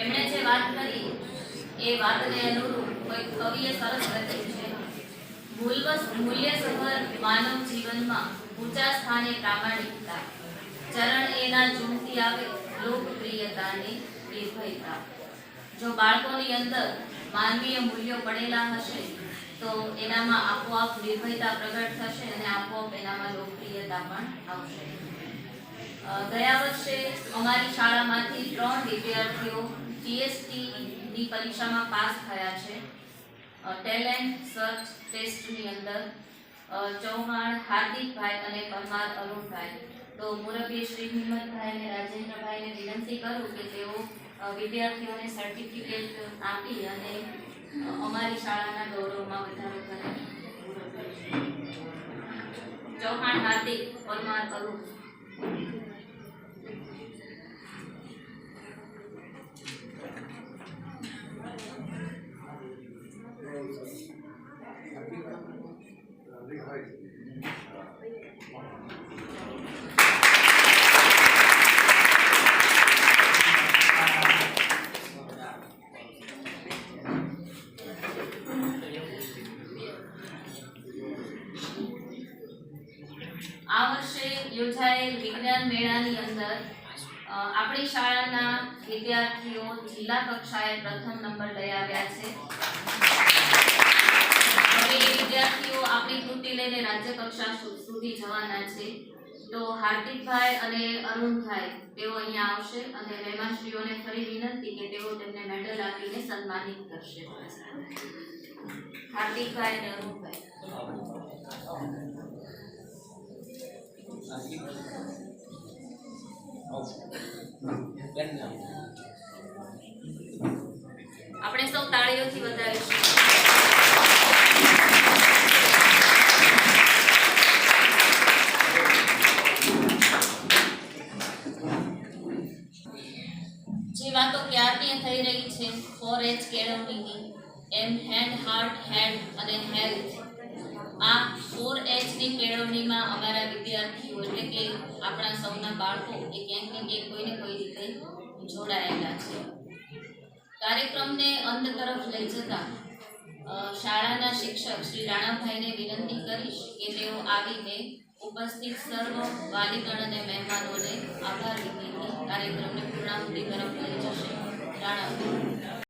એમણે જે વાત કરી, એ વાતને અનુરૂપ કોઈ કવિએ સરસ લખ્યું છે. મૂલ્યસ મૂલ્યસભર માનવ જીવનમાં ઊંચા સ્થાને પ્રામાણિકતા. ચરણ એના ઝૂમતી આવે લોકપ્રિયતાની નિર્ભયતા. જો બાળકોની અંદર માનવીય મૂલ્યો પડેલા હશે, તો એનામાં આપોઆપ નિર્ભયતા પ્રગટ થશે અને આપોઆપ એનામાં લોકપ્રિયતા પણ આવશે. ગયા વર્ષે અમારી શાળામાંથી ત્રણ વિદ્યાર્થીઓ જીએસટીની પરીક્ષામાં પાસ થયા છે. ટેલેન્ટ, સર્ચ, ટેસ્ટની અંદર. ચૌહાણ, હાર્દિકભાઈ અને પરમાર અરુણભાઈ. તો મુરબ્બી શ્રી હિંમતભાઈ અને રાજેન્દ્રભાઈને વિનંતી કરું કે તેઓ વિદ્યાર્થીઓને સર્ટિફિકેટ આપી અને અમારી શાળાના ગૌરવમાં વધારો કરે. ચૌહાણ, હાર્દિક, પરમાર અરુણ. આ વર્ષે યોજાયેલ વિજ્ઞાન મેળાની અંદર આપણી શાળાના વિદ્યાર્થીઓ જિલ્લા કક્ષાએ પ્રથમ નંબર લઈ આવ્યા છે. હવે એ વિદ્યાર્થીઓ આપણી લઈને રાજ્ય કક્ષા સુધી જવાના છે. તો હાર્દિકભાઈ અને અરુણભાઈ, તેઓ અહીંયા આવશે અને મહેમાનશ્રીઓને ફરી વિનંતી કે તેઓ તેમને મેડલ આપીને સન્માનિત કરશે. હાર્દિકભાઈ અને અરુણભાઈ. આપણે સૌ તાળીઓથી વધાવીશું જે વાતો ક્યારની થઈ રહી છે? ફોર એચ કેળવણીની એમ હેન્ડ હાર્ટ હેન્ડ અને હેલ્થ આ ફોર એચની કેળવણીમાં અમારા વિદ્યાર્થીઓ એટલે કે આપણા સૌના બાળકો એ ક્યાંક ને ક્યાંક કોઈને કોઈ રીતે જોડાયેલા છે. કાર્યક્રમને અંત તરફ લઈ જતા શાળાના શિક્ષક શ્રી રાણાભાઈને વિનંતી કરીશ કે તેઓ આવીને ઉપસ્થિત સર્વ વાલીગણ અને મહેમાનોને આભાર વિનંતી કાર્યક્રમને પૂર્ણાહુતિ તરફ લઈ જશે રાણાભાઈ